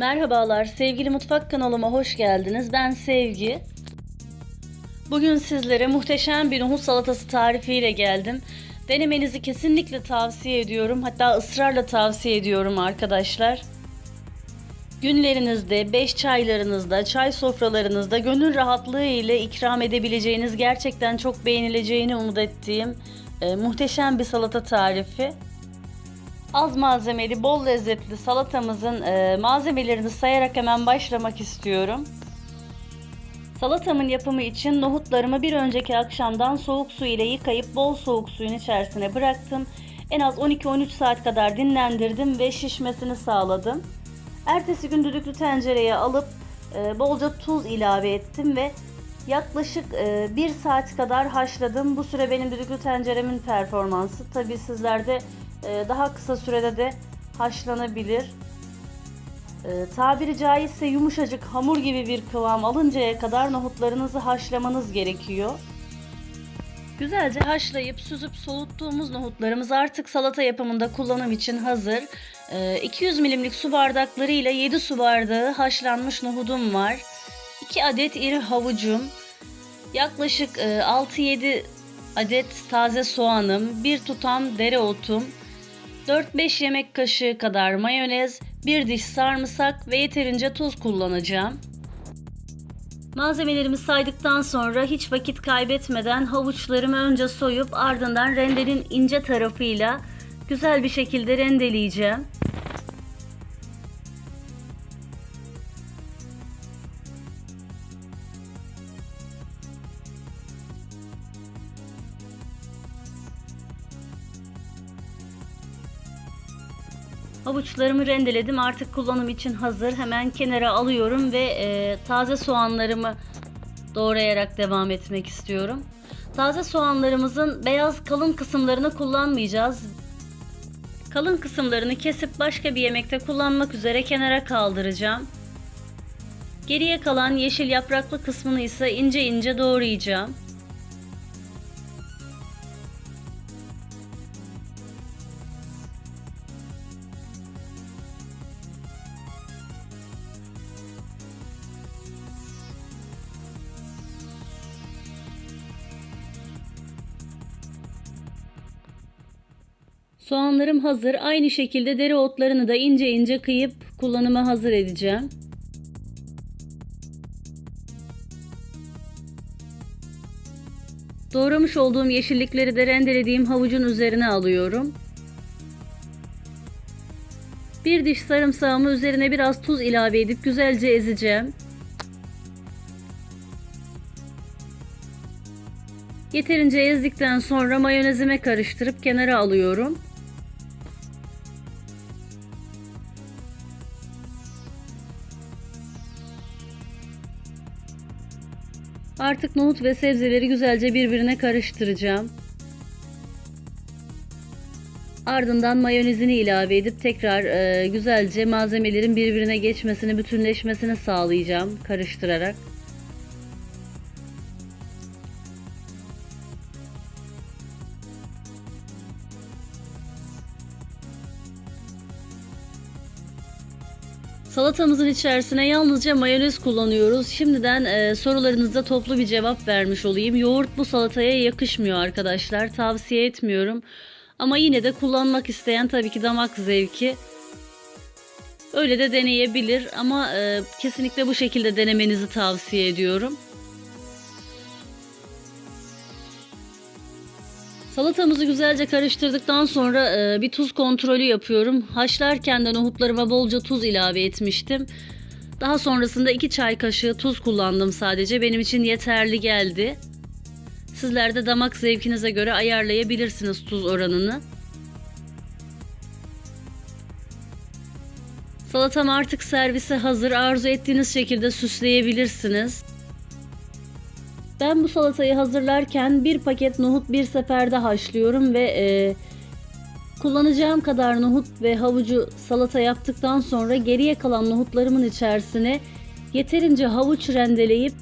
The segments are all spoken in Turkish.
Merhabalar, sevgili mutfak kanalıma hoş geldiniz. Ben Sevgi. Bugün sizlere muhteşem bir nohut salatası tarifiyle geldim. Denemenizi kesinlikle tavsiye ediyorum. Hatta ısrarla tavsiye ediyorum arkadaşlar. Günlerinizde, beş çaylarınızda, çay sofralarınızda gönül rahatlığı ile ikram edebileceğiniz gerçekten çok beğenileceğini umut ettiğim e, muhteşem bir salata tarifi. Az malzemeli, bol lezzetli salatamızın e, malzemelerini sayarak hemen başlamak istiyorum. Salatamın yapımı için nohutlarımı bir önceki akşamdan soğuk su ile yıkayıp bol soğuk suyun içerisine bıraktım. En az 12-13 saat kadar dinlendirdim ve şişmesini sağladım. Ertesi gün düdüklü tencereye alıp e, bolca tuz ilave ettim ve yaklaşık 1 saat kadar haşladım. Bu süre benim düdüklü tenceremin performansı. Tabi sizlerde e, daha kısa sürede de haşlanabilir. E, tabiri caizse yumuşacık hamur gibi bir kıvam alıncaya kadar nohutlarınızı haşlamanız gerekiyor. Güzelce haşlayıp süzüp soğuttuğumuz nohutlarımız artık salata yapımında kullanım için hazır. E, 200 milimlik su bardakları ile 7 su bardağı haşlanmış nohudum var. 2 adet iri havucum, yaklaşık e, 6-7 adet taze soğanım, 1 tutam dereotum, 4-5 yemek kaşığı kadar mayonez, bir diş sarımsak ve yeterince tuz kullanacağım. Malzemelerimi saydıktan sonra hiç vakit kaybetmeden havuçlarımı önce soyup ardından rendenin ince tarafıyla güzel bir şekilde rendeleyeceğim. Havuçlarımı rendeledim. Artık kullanım için hazır. Hemen kenara alıyorum ve e, taze soğanlarımı doğrayarak devam etmek istiyorum. Taze soğanlarımızın beyaz kalın kısımlarını kullanmayacağız. Kalın kısımlarını kesip başka bir yemekte kullanmak üzere kenara kaldıracağım. Geriye kalan yeşil yapraklı kısmını ise ince ince doğrayacağım. Soğanlarım hazır. Aynı şekilde dereotlarını da ince ince kıyıp kullanıma hazır edeceğim. Doğramış olduğum yeşillikleri de rendelediğim havucun üzerine alıyorum. Bir diş sarımsağımı üzerine biraz tuz ilave edip güzelce ezeceğim. Yeterince ezdikten sonra mayonezime karıştırıp kenara alıyorum. Artık nohut ve sebzeleri güzelce birbirine karıştıracağım. Ardından mayonezini ilave edip tekrar e, güzelce malzemelerin birbirine geçmesini, bütünleşmesini sağlayacağım karıştırarak. Salatamızın içerisine yalnızca mayonez kullanıyoruz. Şimdiden e, sorularınızda toplu bir cevap vermiş olayım. Yoğurt bu salataya yakışmıyor arkadaşlar. Tavsiye etmiyorum. Ama yine de kullanmak isteyen tabii ki damak zevki. Öyle de deneyebilir ama e, kesinlikle bu şekilde denemenizi tavsiye ediyorum. Salatamızı güzelce karıştırdıktan sonra e, bir tuz kontrolü yapıyorum. Haşlarken de nohutlarıma bolca tuz ilave etmiştim. Daha sonrasında 2 çay kaşığı tuz kullandım sadece. Benim için yeterli geldi. Sizler de damak zevkinize göre ayarlayabilirsiniz tuz oranını. Salatam artık servise hazır. Arzu ettiğiniz şekilde süsleyebilirsiniz. Ben bu salatayı hazırlarken bir paket nohut bir seferde haşlıyorum ve e, kullanacağım kadar nohut ve havucu salata yaptıktan sonra geriye kalan nohutlarımın içerisine yeterince havuç rendeleyip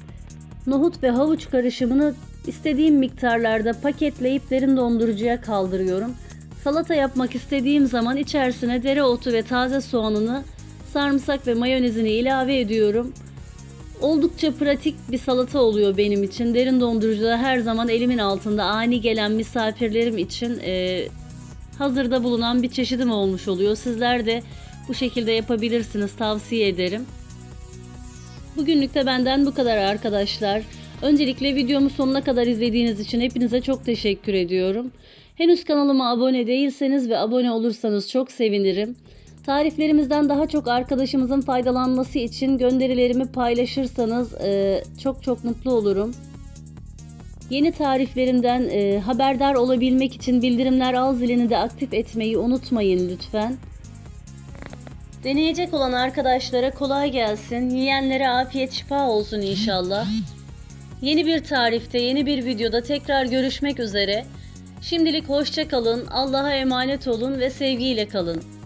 nohut ve havuç karışımını istediğim miktarlarda paketleyip derin dondurucuya kaldırıyorum. Salata yapmak istediğim zaman içerisine dereotu ve taze soğanını sarımsak ve mayonezini ilave ediyorum. Oldukça pratik bir salata oluyor benim için. Derin dondurucuda her zaman elimin altında ani gelen misafirlerim için e, hazırda bulunan bir çeşidim olmuş oluyor. Sizler de bu şekilde yapabilirsiniz. Tavsiye ederim. Bugünlük de benden bu kadar arkadaşlar. Öncelikle videomu sonuna kadar izlediğiniz için hepinize çok teşekkür ediyorum. Henüz kanalıma abone değilseniz ve abone olursanız çok sevinirim. Tariflerimizden daha çok arkadaşımızın faydalanması için gönderilerimi paylaşırsanız e, çok çok mutlu olurum. Yeni tariflerimden e, haberdar olabilmek için bildirimler al zilini de aktif etmeyi unutmayın lütfen. Deneyecek olan arkadaşlara kolay gelsin. Yiyenlere afiyet şifa olsun inşallah. Yeni bir tarifte, yeni bir videoda tekrar görüşmek üzere. Şimdilik hoşça kalın, Allah'a emanet olun ve sevgiyle kalın.